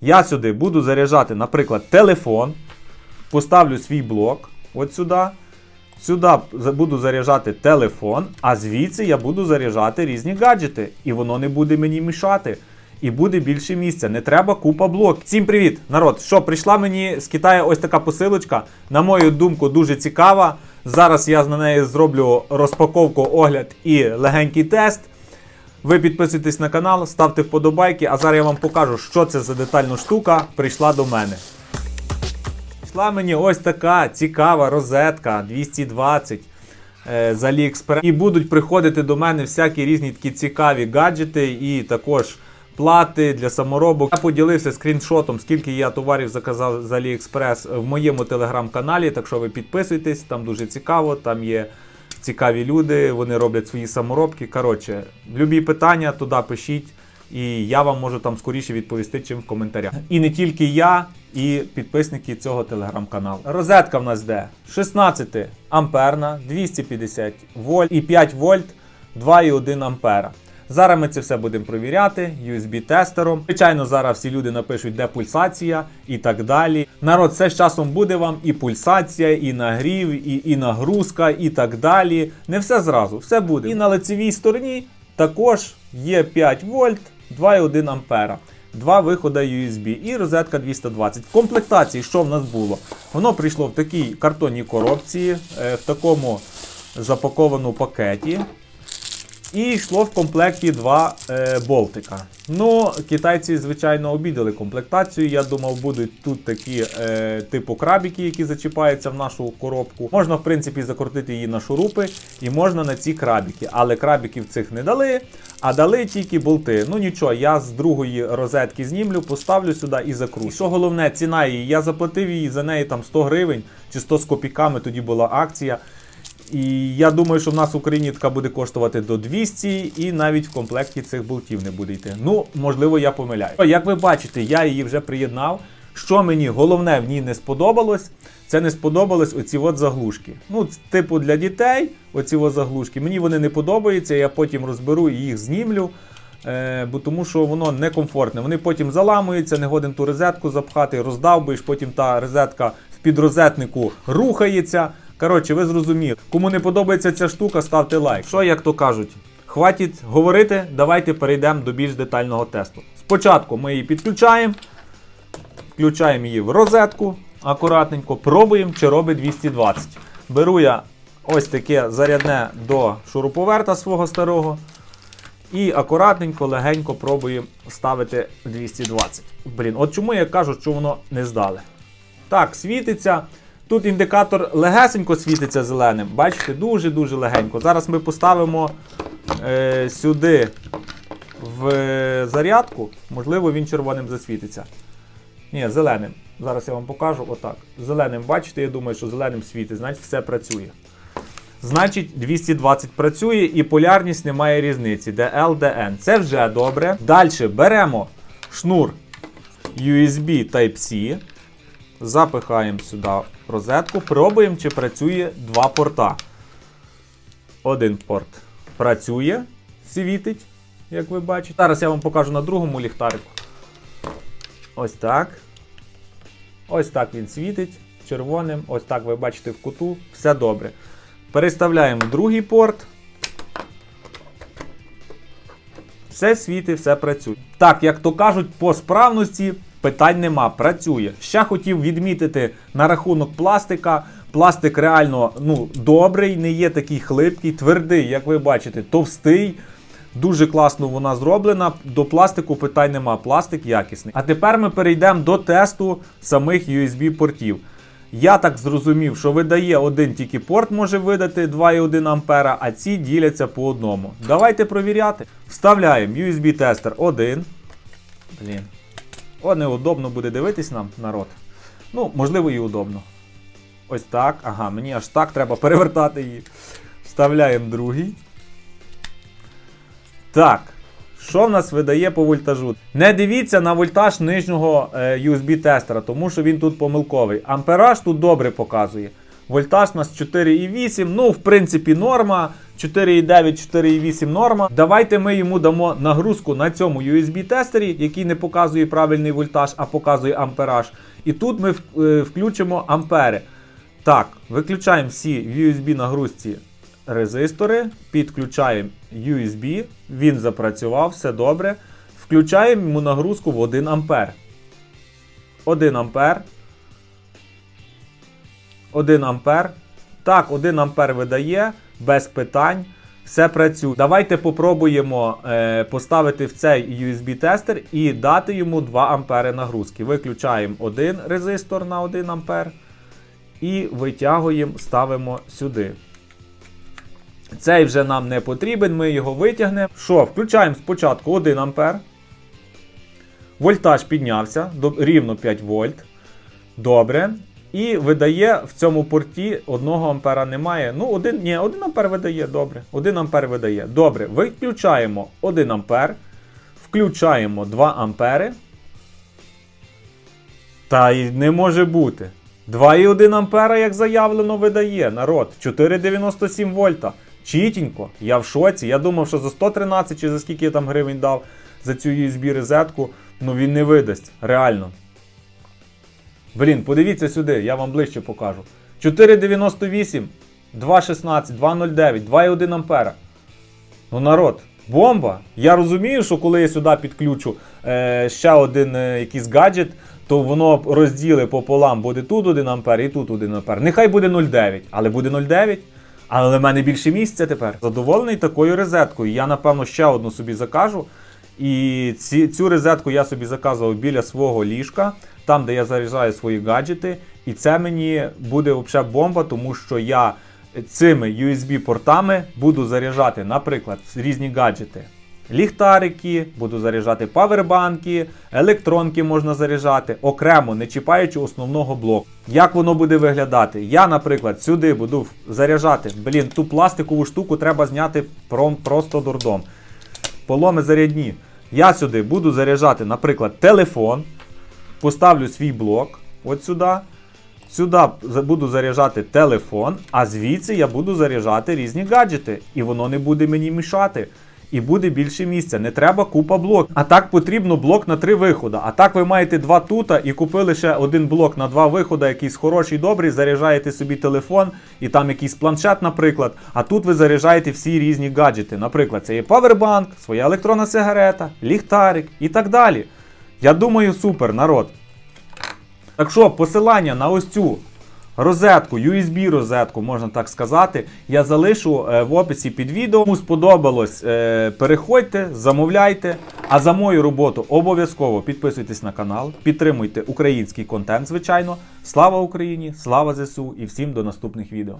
Я сюди буду заряджати, наприклад, телефон, поставлю свій блок от сюди. Сюди буду заряджати телефон, а звідси я буду заряджати різні гаджети. І воно не буде мені мішати. І буде більше місця. Не треба купа блок. Всім привіт, народ! Що прийшла мені з Китаю ось така посилочка. На мою думку, дуже цікава. Зараз я на неї зроблю розпаковку, огляд і легенький тест. Ви підписуйтесь на канал, ставте вподобайки, а зараз я вам покажу, що це за детальна штука прийшла до мене. Прийшла мені ось така цікава розетка 220 е, з AliExpress. І будуть приходити до мене всякі різні такі цікаві гаджети і також плати для саморобок. Я поділився скріншотом, скільки я товарів заказав з AliExpress в моєму телеграм-каналі. Так що ви підписуйтесь, там дуже цікаво, там є цікаві люди, вони роблять свої саморобки. Коротше, любі питання туди пишіть. І я вам можу там скоріше відповісти, чим в коментарях. І не тільки я, і підписники цього телеграм-каналу. Розетка в нас де 16 амперна, 250 вольт і 5 вольт, 2,1 ампера. Зараз ми це все будемо провіряти USB-тестером. Звичайно, зараз всі люди напишуть, де пульсація і так далі. Народ, все з часом буде вам і пульсація, і нагрів, і, і нагрузка, і так далі. Не все зразу, все буде. І на лицевій стороні також є 5 вольт, 2,1 ампера. Два виходи USB і розетка 220. В комплектації, що в нас було? Воно прийшло в такій картонній коробці, е, в такому запакованому пакеті. І йшло в комплекті два е, болтика. Ну, китайці, звичайно, обідали комплектацію. Я думав, будуть тут такі е, типу крабіки, які зачіпаються в нашу коробку. Можна, в принципі, закрутити її на шурупи, і можна на ці крабіки. Але крабіків цих не дали, а дали тільки болти. Ну нічого, я з другої розетки знімлю, поставлю сюди і закручу. Що головне, ціна її. Я заплатив її за неї там 100 гривень чи 100 з копійками, тоді була акція. І я думаю, що в нас в Україні така буде коштувати до 200, і навіть в комплекті цих болтів не буде йти. Ну, можливо, я помиляю. Як ви бачите, я її вже приєднав. Що мені головне в ній не сподобалось, це не сподобались оці от заглушки. Ну, типу для дітей, оці от заглушки. Мені вони не подобаються, я потім розберу і їх знімлю. Е, бо тому що воно некомфортне. Вони потім заламуються, не годен ту розетку запхати, роздавбуєш, потім та розетка в підрозетнику рухається. Коротше, ви зрозуміли. Кому не подобається ця штука, ставте лайк. Що як то кажуть? Хватить говорити, давайте перейдемо до більш детального тесту. Спочатку ми її підключаємо, включаємо її в розетку акуратненько, пробуємо, чи робить 220. Беру я ось таке зарядне до шуруповерта свого старого. І акуратненько, легенько пробуємо ставити 220. Блін, от чому я кажу, що воно не здале. Так, світиться. Тут індикатор легесенько світиться зеленим. Бачите, дуже-дуже легенько. Зараз ми поставимо е, сюди в е, зарядку. Можливо, він червоним засвітиться. Ні, зеленим. Зараз я вам покажу. Отак. Зеленим, бачите, я думаю, що зеленим світить, значить все працює. Значить, 220 працює і полярність немає різниці. DL, DN. Це вже добре. Далі беремо шнур USB Type-C. Запихаємо сюди розетку. Пробуємо, чи працює два порта. Один порт працює, світить, як ви бачите. Зараз я вам покажу на другому ліхтарику. Ось так. Ось так він світить червоним. Ось так ви бачите в куту. Все добре. Переставляємо в другий порт. Все світить, все працює. Так, як то кажуть, по справності питань нема, працює. Ще хотів відмітити на рахунок пластика. Пластик реально ну, добрий, не є такий хлипкий, твердий, як ви бачите, товстий. Дуже класно вона зроблена. До пластику питань нема. Пластик якісний. А тепер ми перейдемо до тесту самих USB-портів. Я так зрозумів, що видає один тільки порт може видати 2,1 ампера, а ці діляться по одному. Давайте провіряти. Вставляємо USB-тестер 1. Блін. О, неудобно буде дивитись нам народ. Ну, можливо, і удобно. Ось так. Ага, мені аж так треба перевертати її. Вставляємо другий. Так. Що в нас видає по вольтажу? Не дивіться на вольтаж нижнього е, USB-тестера, тому що він тут помилковий. Ампераж тут добре показує. Вольтаж у нас 4,8. Ну, в принципі, норма. 4,9, 4,8 норма. Давайте ми йому дамо нагрузку на цьому USB-тестері, який не показує правильний вольтаж, а показує ампераж. І тут ми е, включимо ампери. Так, виключаємо всі в USB нагрузці резистори, підключаємо USB, він запрацював, все добре. Включаємо йому нагрузку в 1 ампер. 1 ампер. 1 ампер. Так, 1 ампер видає, без питань. Все працює. Давайте попробуємо е, поставити в цей USB-тестер і дати йому 2 ампери нагрузки. Виключаємо один резистор на 1 ампер і витягуємо, ставимо сюди. Цей вже нам не потрібен, ми його витягнемо. Що, включаємо спочатку 1 ампер. Вольтаж піднявся до рівно 5 вольт. Добре. І видає в цьому порті 1 ампера немає. Ну, 1, ні, 1 ампер видає, добре. 1 ампер видає. Добре. Виключаємо 1 ампер. Включаємо 2 ампери. Та й не може бути. 2,1 ампера, як заявлено, видає. Народ. 4,97 вольта. Чітенько. Я в шоці. Я думав, що за 113 чи за скільки я там гривень дав за цю USB розетку, ну він не видасть. Реально. Блін, подивіться сюди, я вам ближче покажу. 4,98, 2,16, 2,09, 2,1 ампера. Ну, народ, бомба. Я розумію, що коли я сюди підключу е, ще один е, якийсь гаджет, то воно розділи пополам, буде тут 1 ампер і тут 1 ампер. Нехай буде 0,9, але буде 0,9. Але в мене більше місця тепер. Задоволений такою розеткою. Я, напевно, ще одну собі закажу. І ці, цю розетку я собі заказував біля свого ліжка, там, де я заряджаю свої гаджети. І це мені буде взагалі бомба, тому що я цими USB-портами буду заряджати, наприклад, різні гаджети. Ліхтарики, буду заряджати павербанки, електронки можна заряджати окремо, не чіпаючи основного блоку. Як воно буде виглядати? Я, наприклад, сюди буду заряджати. Блін, ту пластикову штуку треба зняти просто дурдом. Поломи зарядні. Я сюди буду заряджати, наприклад, телефон, поставлю свій блок от сюди. Сюди буду заряджати телефон, а звідси я буду заряджати різні гаджети. І воно не буде мені мішати. І буде більше місця. Не треба купа блок. А так потрібно блок на три виходи. А так ви маєте два тута і купили ще один блок на два виходи, якийсь хороший, добрий, заряджаєте собі телефон і там якийсь планшет, наприклад. А тут ви заряджаєте всі різні гаджети. Наприклад, це є павербанк, своя електронна сигарета, ліхтарик і так далі. Я думаю, супер, народ. Так що, посилання на ось цю розетку, USB розетку, можна так сказати, я залишу е, в описі під відео. Кому сподобалось, е, переходьте, замовляйте. А за мою роботу обов'язково підписуйтесь на канал, підтримуйте український контент, звичайно. Слава Україні, слава ЗСУ і всім до наступних відео.